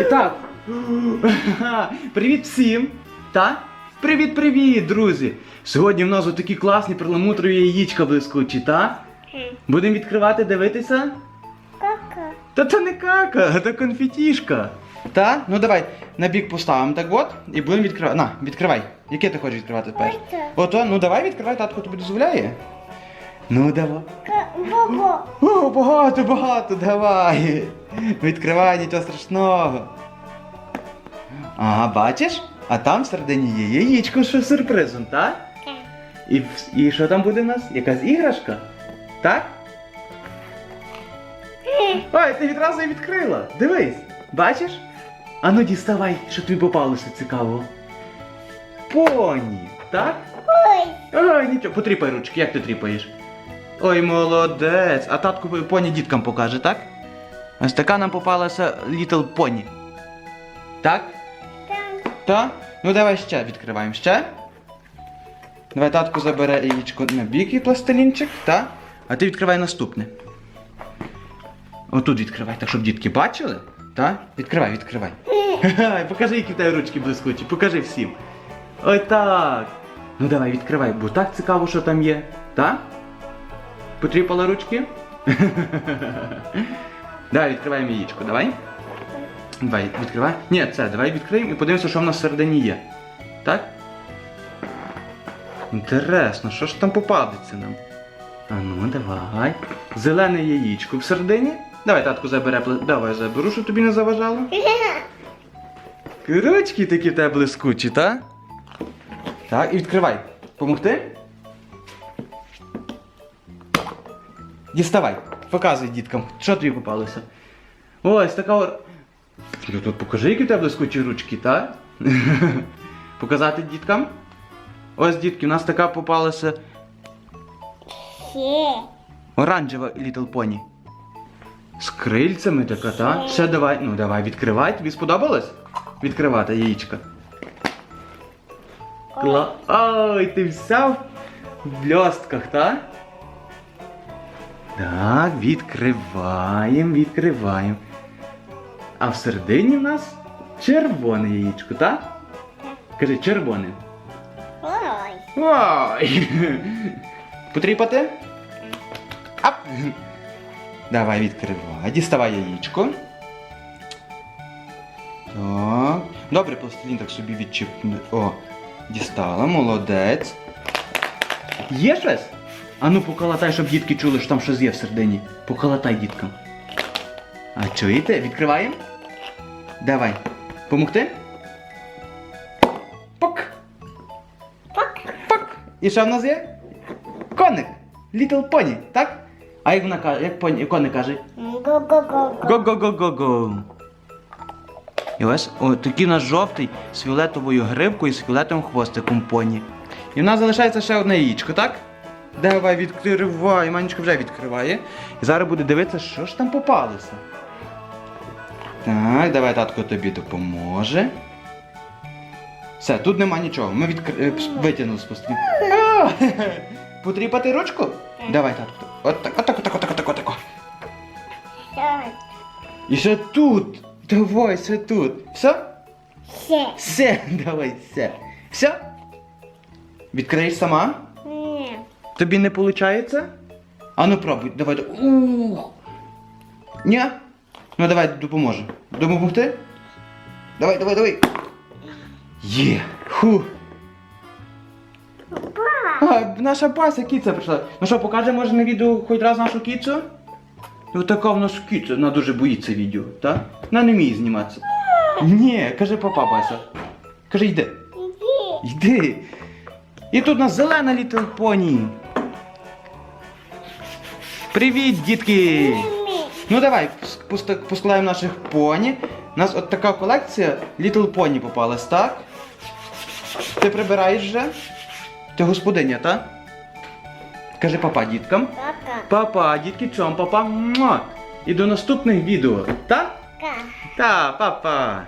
І так. Привіт всім! Та? Привіт-привіт, друзі! Сьогодні в нас отакі класні перламутрові яєчка блискучі, та? Будемо відкривати, дивитися? Кака. Та це не кака, це конфетішка. Та? Ну давай на бік поставимо так от і будемо відкривати. На, відкривай. Яке ти хочеш відкривати тепер? Оце. Ото, ну давай відкривай, татко тобі дозволяє. Ну давай. О, багато, багато, давай. Відкривай, нічого страшного. Ага, бачиш? А там всередині є яєчко, що сюрпризом, так? Ка. І, і що там буде в нас? Якась іграшка? Так? Ой, ти відразу її відкрила. Дивись, бачиш? Ану діставай, що тобі попалося цікавого. Поні, так? Ой. Ой, нічого, потріпай ручки, як ти тріпаєш? Ой, молодець. А татку поні діткам покаже, так? Ось така нам попалася Little Pony. Так? Там. Так? Ну давай ще відкриваємо ще. Давай татку забере яєчко на бік і пластилінчик, так? А ти відкривай наступне. Отут відкривай, так щоб дітки бачили. Так? Відкривай, відкривай. Покажи, які в тебе ручки блискучі, покажи всім. Ой так. Ну давай, відкривай, бо так цікаво, що там є. Так? Потріпала ручки? Давай, відкриваємо яєчко, давай. Давай, відкривай. Ні, це, давай відкриємо і подивимося, що в нас всередині є. Так? Інтересно, що ж там попадеться нам? А ну, давай. Зелене яєчко всередині. Давай, татку забере, давай заберу, щоб тобі не заважало. Ручки такі в тебе блискучі, так? Так, і відкривай. Помогти? Діставай. Показуй діткам, що тобі попалося. Ось така. Тут покажи, які в тебе блискучі ручки, так? Показати діткам? Ось, дітки, у нас така попалася оранжева Little Pony. З крильцями така, та? Ще давай, ну давай, відкривай. Тобі сподобалось? Відкривати яєчка. Кла... Ой, ти вся в бльостках, так? Так, відкриваємо, відкриваємо. А всередині в нас червоне яєчко, так? Кажи, червоне. Ой. Ой! Потріпати? Ап! Давай відкривай. Діставай яєчко. Так. Добре, пластилін так собі відчіпне. О, дістала, молодець. Є щось? Ану поколотай, щоб дітки чули, що там щось є всередині. Поколотай діткам. А чуєте? Відкриваємо? Давай. Помогти? Пок! Пак. Пак. І що в нас є? Коник. Little Pony, так? А як вона каже, як поні, коник каже? Го-го-го-го. Го-го-го-го-го. І ось о, такий у нас жовтий з фіолетовою грибкою і з фіолетовим хвостиком поні. І в нас залишається ще одне яєчко, так? Давай відкривай, манечка вже відкриває. І зараз буде дивитися, що ж там попалося. Так, давай татко тобі допоможе. Все, тут нема нічого. Ми відкр... е, витягнули з пустки. Потріпати ручку? Давай, татко. Отак, отак, отак, отак, отак, отак. І ще тут. Давай, ще тут. Все? Ще. Все, давай, все. Все? Відкриєш сама? Тобі не виходить? А ну пробуй, давай. да- Ух. Ні? Ну давай допоможу. Допомогти? Давай, давай, давай. Є. Ху. А, наша Бася кіця прийшла. Ну що, покаже, може на відео хоч раз нашу кіцю? Ну така в нас кіця, вона дуже боїться відео, так? Вона не вміє зніматися. Ні, каже папа Бася. Каже, йди. Йди. І тут у нас зелена Little Pony. Привіт, дітки! Ну давай, пос- поскладаємо наших поні. У нас от така колекція Little Pony попалась, так? Ти прибираєш вже? Ти господиня, так? Кажи папа діткам. Кака. Папа, дітки чом, папа. Муа. І до наступних відео, так? Ка. Та, папа.